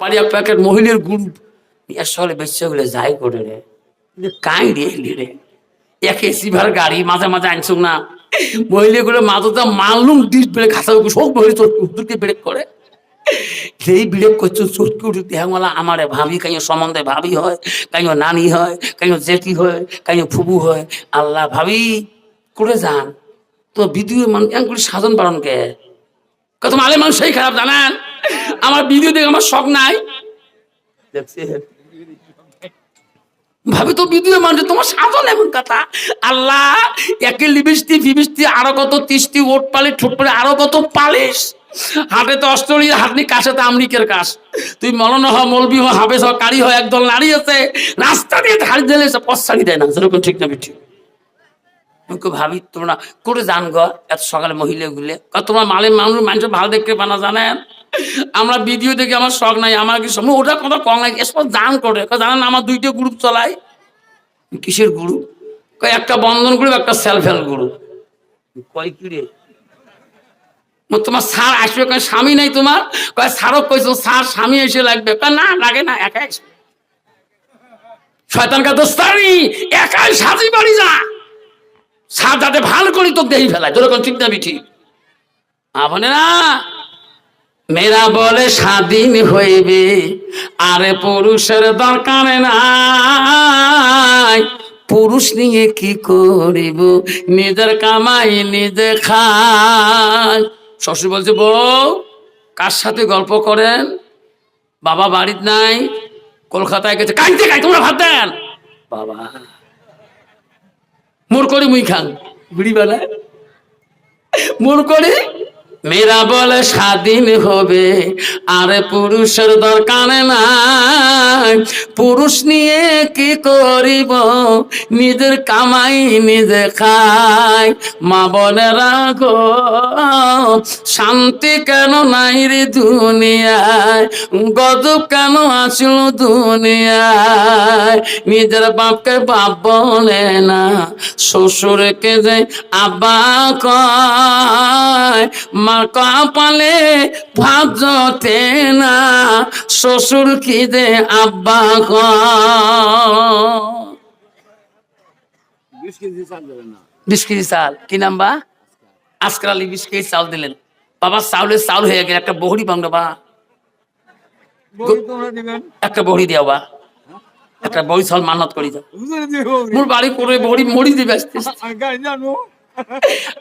বাড়ি এক প্যাকেট মহিলার গ্রুপ আসলে বেশি হলে যাই করে রে। কাই রে রে। এক এসি ভার গাড়ি, মাঝে মাঝে আনছো না। মহিলাগুলো মাথাটা মারলুম ডিস ব্রেক খাসা সব মহিলা চটকি উঠতে ব্রেক করে। যেই ব্রেক করছ চটকি উঠে দেখামালা আমারে ভাবি, কাইও সম্বন্ধে ভাবি হয়, কাইও নানি হয়, কাইও জেঠি হয়, কাইও ফুবু হয়। আল্লাহ ভাবি, করে যান। তো ভিডিও মান করে সাধন পালন কে? কত মালে মানুষ সেই খারাপ, জানেন? আমার ভিডিও দেখে আমার শখ নাই। ভাবি তো ভিডিও মানুষ তোমার সাধন এমন কথা। আল্লাহ একে লিবিস্তি ফিবিস্তি আরও কত তিস্তি ওট পালি ঠোঁট পালি আরও কত পালিশ। তো অস্ট্রেলিয়ার হাতনি কাছে তো আমেরিকার তুই মলন হ মলবি হ হাফেজ হ কারি হ একদল নারী আছে। রাস্তা দিয়ে ধার দিলে সে দেয় না সেরকম ঠিক না বিঠি আমি ভাবি তোমরা করে যান গো এত সকালে মহিলা গুলে তোমার মালে মানুষ মানুষ ভালো দেখতে পানা জানেন? আমরা ভিডিও দেখে আমার শখ নাই, আমার কি ওটা কথা কম লাগে এসব জান করে। জানেন আমার দুইটা গ্রুপ চলাই কিসের গ্রুপ একটা বন্ধন গ্রুপ একটা সেলফ হেল্প গ্রুপ কয় কি রে? তোমার স্যার আসবে স্বামী নাই তোমার? কয় স্যারও কইছো, স্যার, স্বামী এসে লাগবে। না, লাগে না, একাই আসবে। শয়তান কা দোস্তানি একাই সাজি বাড়ি যা। সার যাতে ভালো করি তোকে দেই ফেলায়, তোর ঠিক না ঠিক আপনি না মেয়েরা বলে স্বাধীন হইবে আরে পুরুষের দরকার নাই। পুরুষ নিয়ে কি করিব? নিজের কামাই নিজে খায় শ্বশুর বলছে বউ কার সাথে গল্প করেন? বাবা বাড়িতে নাই কলকাতায় গেছে। কাইতে কাই তোমরা ভাত দেন। বাবা মোর করি মুই খান। বিড়ি বেলায় মোর করি মেয়েরা বলে স্বাধীন হবে, আরে পুরুষের দরকার নাই। পুরুষ নিয়ে কি করিব? নিজের কামাই নিজে খাই। মা বোনেরা গো শান্তি কেন নাই রে দুনিয়ায়? গজব কেন আসল দুনিয়ায়? নিজের বাপকে বাপ বলে না, শ্বশুরকে যে আব্বা কয়। মার কপালে ভাত জোটে না শ্বশুর কি যে আব্বা বিশ কেজি চাল কি নাম বা? আজকাল আলী বিশ কেজি চাল দিলেন। বাবা চাউলের চাউল হয়ে গেল একটা বহরি বাংলা বা বই তোমরা দিবেন। একটা বহরি দেওয়া বা। একটা বড়ি চাউল মান্নত করি যাও বুঝলে দিব মোর বাড়ি করে বড়ি মরি দিবে আসতে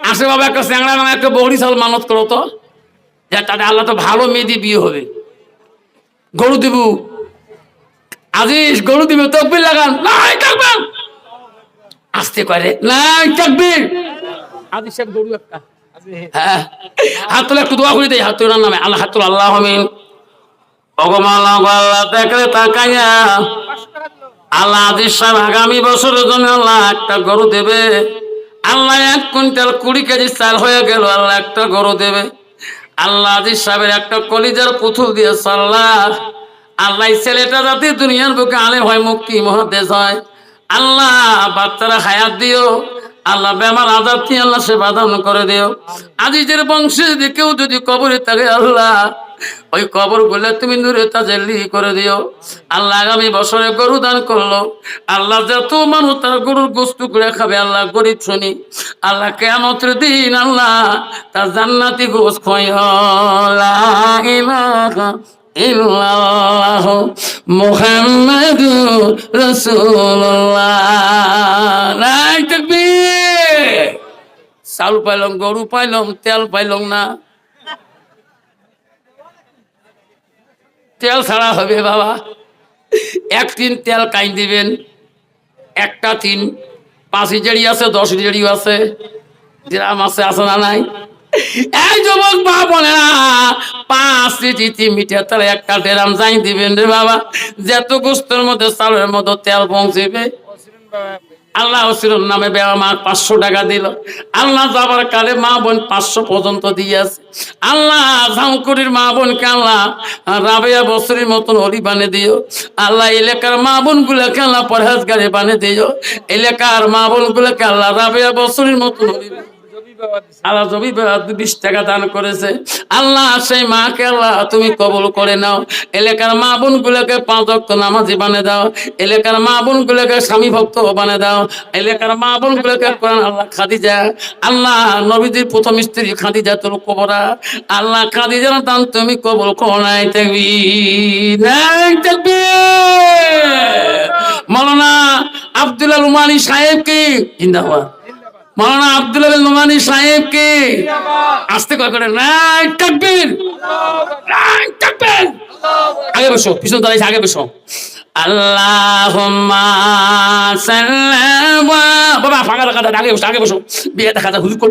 আসে বাবা একটা স্যাংড়া মানে একটা বহরি চাউল মানত করো তো। যা তাতে আল্লাহ তো ভালো মেয়ে দিয়ে বিয়ে হবে। গরু দিব। আজিস গরু দিবে তকবির লাগান। নাই থাকবেন আসতে করে। নাই থাকবির আদি সাহেব গরু একটা। হ্যাঁ। হাত তোলা একটু দোয়া করে দেয় হাত তোলার নামে। আল্লাহ হাত তোলা আল্লাহ হমিন ভগবান আল্লাহ দেখলে তাকাইয়া আল্লাহ আদিস সাহেব আগামী বছরের জন্য আল্লাহ একটা গরু দেবে। আল্লাহ এক কুইন্টাল কুড়ি কেজি চাল হয়ে গেল, আল্লাহ একটা গরু দেবে। আল্লাহ আদিস সাহেবের একটা কলিজার পুতুল দিয়ে আল্লাহ আল্লাহ ছেলেটা যাতে দুনিয়ার বুকে আলে হয়, মুক্তি মহাদেশ হয়। আল্লাহ বাচ্চারা হায়াত দিও। আল্লাহ বেমার আজাদ আল্লাহ সে বাদান করে দিও। আজিজের বংশে যদি কেউ যদি কবরে থাকে, আল্লাহ ওই কবরগুলো তুমি নূরে তাজেলি করে দিও। আল্লাহ আগামী বছরে গরু দান করল। আল্লাহ যত মানুষ তার গরুর গোস্তু করে খাবে, আল্লাহ গরিব শুনি। আল্লাহ কেমতের দিন আল্লাহ তার জান্নাতি গোস রাসূলুল্লাহ। চাউল পাইলাম, গরু পাইলাম, তেল পাইলাম না। তেল ছাড়া হবে বাবা। এক তিন তেল কাই দিবেন, একটা তিন পাঁচ জেড়ি আছে, দশ জেড়ি আছে। গ্রাম আছে আছে না নাই? এই যুবক মা বলে না পাঁচ চিঠি মিঠে তার একটা ডেরাম যাই দিবেন রে বাবা। যত গোস্তের মধ্যে চালের মধ্যে তেল পৌঁছেবে আল্লাহ হসিরুল নামে বেয়া মা পাঁচশো টাকা দিল। আল্লাহ যাবার কালে মা বোন পাঁচশো পর্যন্ত দিয়েছে। আল্লাহ ঝাঁকুরির মা বোনকে আল্লাহ রাবেয়া বছরের মতন হরি বানে দিও। আল্লাহ এলাকার মা বোন গুলাকে আল্লাহ পরহেজগারে বানিয়ে দিও। এলাকার মা বোন গুলাকে আল্লাহ রাবেয়া বছরের মতন হরি। আল্লাহ বিশ টাকা দান করেছে। আল্লাহ, সেই মাকে আল্লাহ, তুমি কবল করে নাও। এলাকার মা বোন গুলোকে পাঁচ অক্ট নামাজি দাও। এলাকার মা বোন গুলোকে স্বামী ভক্ত দাও। এলাকার মা বোন গুলোকে আল্লাহ নবীজির প্রথম স্ত্রী তোর কবরা। আল্লাহ তুমি কবল করো নাই থাকবি নাই থাকবি মৌলানা আব্দুল্লাহ রুমানি সাহেব কি? জিন্দাবাদ। মৌলানা আব্দুল্লাহ নোমানি সাহেব কে? আসতে কয় করে থাকবেন তাকবীর। তাকবীর। আগে বসো পিছন দাঁড়াইছে আগে বসো। আল্লাহুম্মা সাল্লাম বাবা ফাঁকা দেখা আগে বসো আগে বসো। বিয়ে দেখা হুজুর কবি